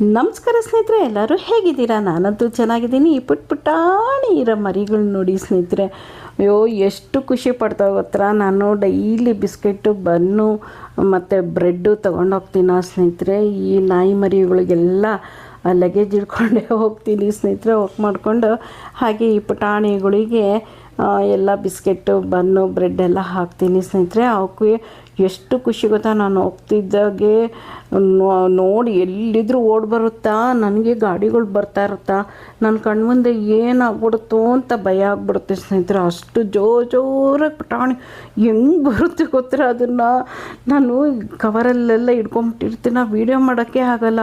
ನಮಸ್ಕಾರ ಸ್ನೇಹಿತರೆ, ಎಲ್ಲರೂ ಹೇಗಿದ್ದೀರಾ? ನಾನಂತೂ ಚೆನ್ನಾಗಿದ್ದೀನಿ. ಈ ಪುಟ್ ಪುಟಾಣಿ ಇರೋ ಮರಿಗಳು ನೋಡಿ ಸ್ನೇಹಿತರೆ. ಅಯ್ಯೋ, ಎಷ್ಟು ಖುಷಿ ಪಡ್ತಾವೆ ಗೊತ್ತರ ನಾನು ಡೈಲಿ ಬಿಸ್ಕೆಟು, ಬನ್ನು, ಮತ್ತು ಬ್ರೆಡ್ಡು ತೊಗೊಂಡೋಗ್ತೀನ ಸ್ನೇಹಿತರೆ. ಈ ನಾಯಿ ಮರಿಗಳಿಗೆಲ್ಲ ಲಗೇಜ್ ಹಿಡ್ಕೊಂಡೇ ಹೋಗ್ತೀನಿ ಸ್ನೇಹಿತರೆ. ವರ್ಕ್ ಮಾಡಿಕೊಂಡು ಹಾಗೆ ಈ ಪುಟಾಣಿಗಳಿಗೆ ಎಲ್ಲ ಬಿಸ್ಕೆಟ್ಟು ಬನ್ನು, ಬ್ರೆಡ್ ಎಲ್ಲ ಹಾಕ್ತೀನಿ ಸ್ನೇಹಿತರೆ. ಅವಕ್ಕೆ ಎಷ್ಟು ಖುಷಿ ಗೊತ್ತಾ ನಾನು ಹೋಗ್ತಿದ್ದಾಗೆ ನೋಡಿ ಎಲ್ಲಿದ್ರೂ ಓಡ್ ಬರುತ್ತಾ, ನನಗೆ ಗಾಡಿಗಳು ಬರ್ತಾ ಇರುತ್ತಾ ನನ್ನ ಕಣ್ಮುಂದೆ ಏನಾಗ್ಬಿಡುತ್ತೋ ಅಂತ ಭಯ ಆಗ್ಬಿಡುತ್ತೆ ಸ್ನೇಹಿತರೆ. ಅಷ್ಟು ಜೋ ಜೋರಾಗಿ ಪುಟಾಣಿ ಹೆಂಗೆ ಬರುತ್ತೆ ಗೊತ್ತರ ಅದನ್ನು? ನಾನು ಕವರಲ್ಲೆಲ್ಲ ಇಟ್ಕೊಂಬಿಟ್ಟಿರ್ತೀನಿ ವೀಡಿಯೋ ಮಾಡೋಕ್ಕೆ ಆಗಲ್ಲ.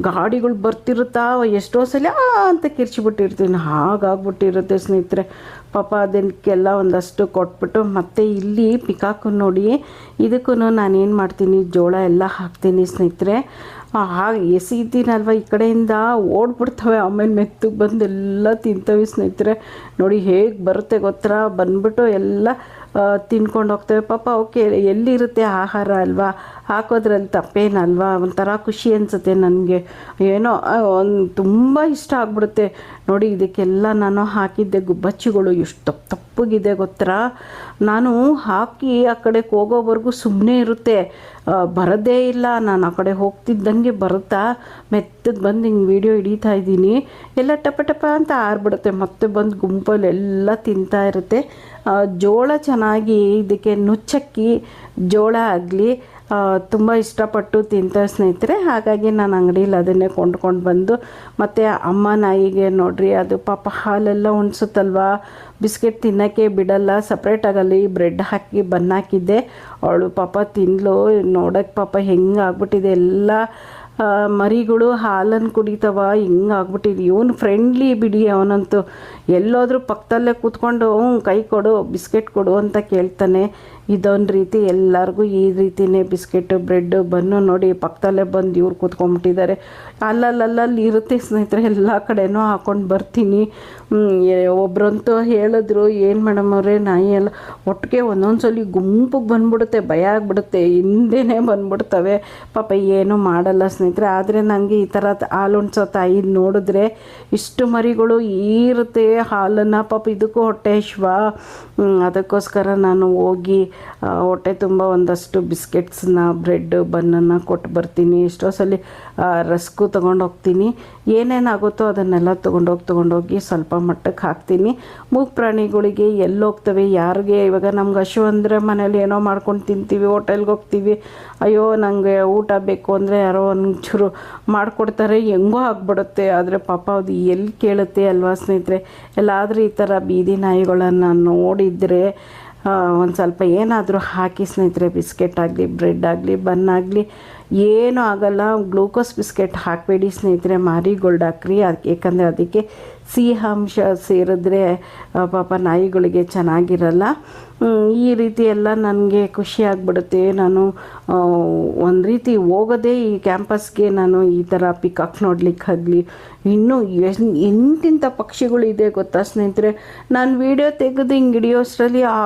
ಗಾಡಿಗಳು ಬರ್ತಿರುತ್ತಾ ಎಷ್ಟೋ ಸಲ ಅಂತ ಕಿರ್ಚಿಬಿಟ್ಟಿರ್ತೀನಿ. ಹಾಗಾಗ್ಬಿಟ್ಟಿರುತ್ತೆ ಸ್ನೇಹಿತರೆ. ಪಾಪ ಅದಕ್ಕೆಲ್ಲ ಒಂದಷ್ಟು ಕೊಟ್ಬಿಟ್ಟು ಮತ್ತೆ ಇಲ್ಲಿ ಪಿಕಾಕು ನೋಡಿ ಇದಕ್ಕೂ ನಾನೇನು ಮಾಡ್ತೀನಿ, ಜೋಳ ಎಲ್ಲ ಹಾಕ್ತೀನಿ ಸ್ನೇಹಿತರೆ. ಹಾಗೆ ಎಸಿದ್ದೀನಲ್ವ ಈ ಕಡೆಯಿಂದ? ಓಡ್ಬಿಡ್ತವೆ, ಆಮೇಲೆ ಮೆತ್ತಗೆ ಬಂದು ಎಲ್ಲ ತಿಂತವೆ ಸ್ನೇಹಿತರೆ. ನೋಡಿ ಹೇಗೆ ಬರುತ್ತೆ ಗೊತ್ತಾ? ಬಂದ್ಬಿಟ್ಟು ಎಲ್ಲ ತಿನ್ಕೊಂಡು ಹೋಗ್ತೇವೆ. ಪಾಪ ಓಕೆ ಎಲ್ಲಿರುತ್ತೆ ಆಹಾರ ಅಲ್ವಾ? ಹಾಕೋದ್ರಲ್ಲಿ ತಪ್ಪೇನಲ್ವಾ? ಒಂಥರ ಖುಷಿ ಅನಿಸುತ್ತೆ ನನಗೆ. ಏನೋ ಒಂದು ತುಂಬ ಇಷ್ಟ ಆಗ್ಬಿಡುತ್ತೆ. ನೋಡಿ, ಇದಕ್ಕೆಲ್ಲ ನಾನು ಹಾಕಿದ್ದೆ ಗುಬ್ಬಚ್ಚಿಗಳು. ಎಷ್ಟು ತಪ್ಪು ತಪ್ಪಗಿದೆ ಗೊತ್ತಾ? ನಾನು ಹಾಕಿ ಆ ಕಡೆಗೆ ಹೋಗೋವರೆಗೂ ಸುಮ್ಮನೆ ಇರುತ್ತೆ. ಬರೋದೇ ಇಲ್ಲ. ನಾನು ಆ ಕಡೆ ಹೋಗ್ತಿದ್ದಂಗೆ ಬರುತ್ತಾ? ಮೆತ್ತಗೆ ಬಂದು ಹಿಂಗೆ ವೀಡಿಯೋ ಹಿಡಿತಾ ಇದ್ದೀನಿ. ಎಲ್ಲ ಟಪ ಟಪ ಅಂತ ಆರ್ಬಿಡುತ್ತೆ. ಮತ್ತೆ ಬಂದು ಗುಂಪಲ್ಲಿ ಎಲ್ಲ ತಿಂತಾ ಇರುತ್ತೆ. ಜೋಳ ಚೆನ್ನಾಗಿ ಇದಕ್ಕೆ ನುಚ್ಚಕ್ಕಿ ಜೋಳ ಆಗಲಿ ತುಂಬ ಇಷ್ಟಪಟ್ಟು ತಿಂತಾರೆ ಸ್ನೇಹಿತರೆ. ಹಾಗಾಗಿ ನಾನು ಅಂಗಡೀಲಿ ಅದನ್ನೇ ಕೊಂಡ್ಕೊಂಡು ಬಂದು, ಮತ್ತು ಅಮ್ಮ ನಾಯಿಗೆ ನೋಡ್ರಿ, ಅದು ಪಾಪ ಹಾಲೆಲ್ಲ ಉಣ್ಸುತ್ತಲ್ವಾ? ಬಿಸ್ಕೆಟ್ ತಿನ್ನೋಕ್ಕೆ ಬಿಡಲ್ಲ ಸಪ್ರೇಟ್ ಆಗಲ್ಲಿ ಬ್ರೆಡ್ ಹಾಕಿ ಬನ್ನಾಕಿದ್ದೆ ಅವಳು ಪಾಪ ತಿನ್ಲು ನೋಡೋಕ್ಕೆ ಪಾಪ ಹೆಂಗೆ ಆಗ್ಬಿಟ್ಟಿದೆ ಎಲ್ಲ. ಮರಿಗಳು ಹಾಲನ್ನು ಕುಡಿತವ ಹಿಂಗೆ ಆಗ್ಬಿಟ್ಟಿದ್ವಿ ಇವನು ಫ್ರೆಂಡ್ಲಿ ಬಿಡಿ ಅವನಂತೂ. ಎಲ್ಲೋದ್ರೂ ಪಕ್ಕದಲ್ಲೇ ಕೂತ್ಕೊಂಡು "ಹ್ಞೂ, ಕೈ ಕೊಡು ಬಿಸ್ಕೆಟ್ ಕೊಡು ಅಂತ ಕೇಳ್ತಾನೆ. ಇದೊಂದು ರೀತಿ ಎಲ್ಲರಿಗೂ ಈ ರೀತಿನೇ ಬಿಸ್ಕೆಟು ಬ್ರೆಡ್ಡು ಬನ್ನು ನೋಡಿ ಪಕ್ಕದಲ್ಲೇ ಬಂದು ಇವ್ರು ಕೂತ್ಕೊಂಡ್ಬಿಟ್ಟಿದ್ದಾರೆ ಅಲ್ಲಲ್ಲಲ್ಲಿ ಇರುತ್ತೆ ಸ್ನೇಹಿತರೆ, ಎಲ್ಲ ಕಡೆನೂ ಹಾಕೊಂಡು ಬರ್ತೀನಿ. ಒಬ್ಬರಂತೂ ಹೇಳಿದ್ರು, ಏನು ಮೇಡಮ್ ಅವರೇ, ನಾಯಿ ಎಲ್ಲ ಒಟ್ಟಿಗೆ ಒಂದೊಂದು ಸಲ ಗುಂಪಿಗೆ ಬಂದ್ಬಿಡುತ್ತೆ, ಭಯ ಆಗ್ಬಿಡುತ್ತೆ, ಹಿಂದೆನೇ ಬಂದ್ಬಿಡ್ತವೆ. ಪಾಪ ಏನೂ ಮಾಡಲ್ಲ ಸ್ನೇಹಿತರೆ, ಆದರೆ ನನಗೆ ಈ ಥರ ಹಾಲು ಉಣ್ಸೋ ತಾಯಿ ನೋಡಿದ್ರೆ ಇಷ್ಟು ಮರಿಗಳು ಇರುತ್ತೆ ಹಾಲನ್ನು. ಪಾಪ ಇದಕ್ಕೂ ಹೊಟ್ಟೆ ಶ್ವ ಅದಕ್ಕೋಸ್ಕರ ನಾನು ಹೋಗಿ ಹೊಟ್ಟೆ ತುಂಬ ಒಂದಷ್ಟು ಬಿಸ್ಕೆಟ್ಸ್ನ, ಬ್ರೆಡ್, ಬನ್ನನ್ನು ಕೊಟ್ಟು ಬರ್ತೀನಿ. ಎಷ್ಟೋ ಸಲ ರಸ್ಕು ತೊಗೊಂಡು ಹೋಗ್ತೀನಿ. ಏನೇನಾಗುತ್ತೋ ಅದನ್ನೆಲ್ಲ ತೊಗೊಂಡೋಗಿ ತೊಗೊಂಡೋಗಿ ಸ್ವಲ್ಪ ಮಟ್ಟಕ್ಕೆ ಹಾಕ್ತೀನಿ. ಮೂಗ್ ಪ್ರಾಣಿಗಳಿಗೆ ಎಲ್ಲಿ ಹೋಗ್ತವೆ, ಯಾರಿಗೆ? ಇವಾಗ ನಮ್ಗೆ ಹಶು ಅಂದರೆ ಮನೇಲಿ ಏನೋ ಮಾಡ್ಕೊಂಡು ತಿಂತೀವಿ, ಹೋಟೆಲ್ಗೆ ಹೋಗ್ತೀವಿ. ಅಯ್ಯೋ ನನಗೆ ಊಟ ಬೇಕು ಅಂದರೆ ಯಾರೋ ಒಂಚೂರು ಮಾಡಿಕೊಡ್ತಾರೆ, ಹೆಂಗೋ ಆಗ್ಬಿಡುತ್ತೆ. ಆದರೆ ಪಾಪ ಅದು ಎಲ್ಲಿ ಕೇಳುತ್ತೆ ಅಲ್ವಾ ಸ್ನೇಹಿತರೆ? ಎಲ್ಲಾದರೂ ಈ ಥರ ಬೀದಿ ನಾಯಿಗಳನ್ನು ನೋಡಿದರೆ ಒಂದು ಸ್ವಲ್ಪ ಏನಾದರೂ ಹಾಕಿ ಸ್ನೇಹಿತರೆ, ಬಿಸ್ಕೆಟ್ ಆಗಲಿ, ಬ್ರೆಡ್ ಆಗಲಿ, ಬನ್ ಆಗಲಿ, ಏನೂ ಆಗಲ್ಲ. ಗ್ಲೂಕೋಸ್ ಬಿಸ್ಕೆಟ್ ಹಾಕಬೇಡಿ ಸ್ನೇಹಿತರೆ, ಮಾರಿ ಗೋಲ್ಡ್ ಹಾಕ್ರಿ. ಅದಕ್ಕೆ ಏಕೆಂದರೆ ಅದಕ್ಕೆ ಸಿಹಿ ಅಂಶ ಸೇರಿದ್ರೆ ಪಾಪ ನಾಯಿಗಳಿಗೆ ಚೆನ್ನಾಗಿರಲ್ಲ. ಈ ರೀತಿ ಎಲ್ಲ ನನಗೆ ಖುಷಿ ಆಗಿಬಿಡುತ್ತೆ. ನಾನು ಒಂದು ರೀತಿ ಹೋಗೋದೇ ಈ ಕ್ಯಾಂಪಸ್ಗೆ ನಾನು ಈ ಥರ ಪಿಕಾಕ್ ನೋಡ್ಲಿಕ್ಕಾಗಲಿ ಇನ್ನೂ ಎಷ್ಟ್ ಎಂತಿಂಥ ಪಕ್ಷಿಗಳು ಇದೆ ಗೊತ್ತಾ ಸ್ನೇಹಿತರೆ? ನಾನು ವೀಡಿಯೋ ತೆಗೆದು ಹಿಂಗೆ ಹಿಡಿಯೋಷ್ಟರಲ್ಲಿ ಆ